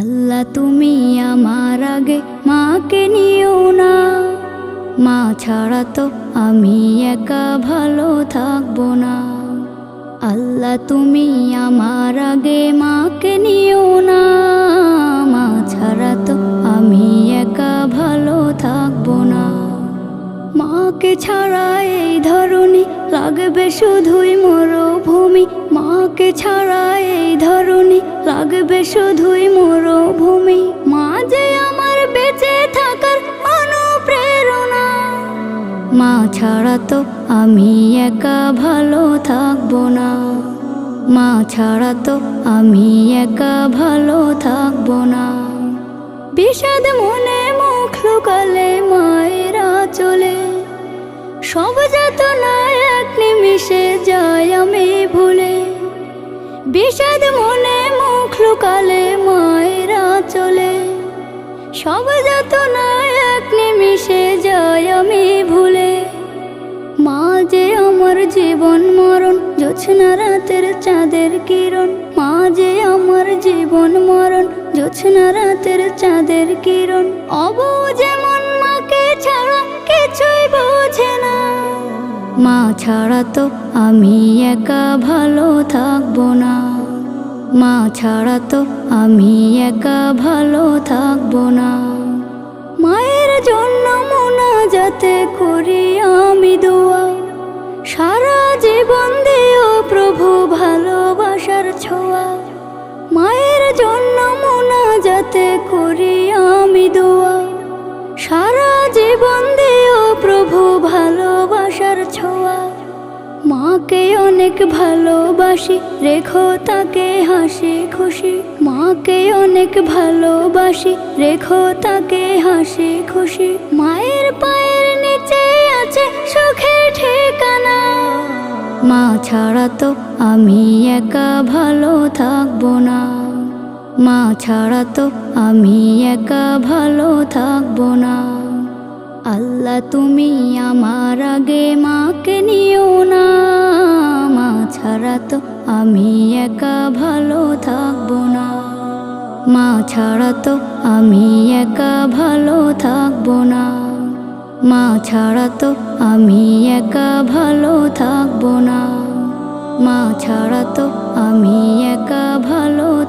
আল্লাহ তুমি আমার আগে মাকে নিও না। মা ছাড়া তো আমি একা ভালো থাকব না। আল্লাহ তুমি আমার আগে মাকে নিও না। মা ছাড়া তো আমি একা ভালো থাকব না। মাকে ছাড়া এই ধরনী লাগবে শুধুই মরুভূমি। মাকে ছাড়া লাগবে শুধুই মরুভূমি যে আমার বেঁচে থাকার অনুপ্রেরণা। মা ছাড়া তো আমি একা ভালো থাকব না। মা ছাড়া তো আমি একা ভালো থাকব না। বিষাদ মনে মুখ লুকালে মায়েরা চলে। সব যাতনা এক নিমিষে যায় আমি ভুলে। বিষাদ মনে লুকালে মায়েরা চলে। সব যাতনা এক নিমিষে যায় আমি ভুলে। মা যে আমার জীবন মরণ, জোছনা রাতের চাঁদের কিরণ। মা যে আমার জীবন মরণ, জোছনা রাতের চাঁদের কিরণ। অবু যেমন মাকে ছাড়া কিছুই বোঝে না। মা ছাড়া তো আমি একা ভালো থাকব না। মা ছাড়া তো আমি একা ভালো থাকব না। মায়ের জন্য মোনা যাতে করি আমি দোয়া। সারা জীবন দিও প্রভু ভালোবাসার ছোঁয়া। মায়ের জন্য মোনা যাতে করি আমি দোয়া। সারা জীবন দিও প্রভু ভালোবাসার ছোঁয়া। মাকে অনেক ভালোবাসি, রেখো তাকে হাসি খুশি। মাকে অনেক ভালোবাসি, রেখো তাকে হাসি খুশি। মায়ের পায়ের নিচে আছে সুখের ঠিকানা। মা ছাড়া তো আমি একা ভালো থাকব না। মা ছাড়া তো আমি একা ভালো থাকব না। আল্লাহ তুমি আমার আগে মা তো আমি একা ভালো থাকব না। মা ছাড়া তো আমি একা ভালো থাকব না। মা ছাড়া তো আমি একা ভালো থাকব না। মা ছাড়া তো আমি একা ভালো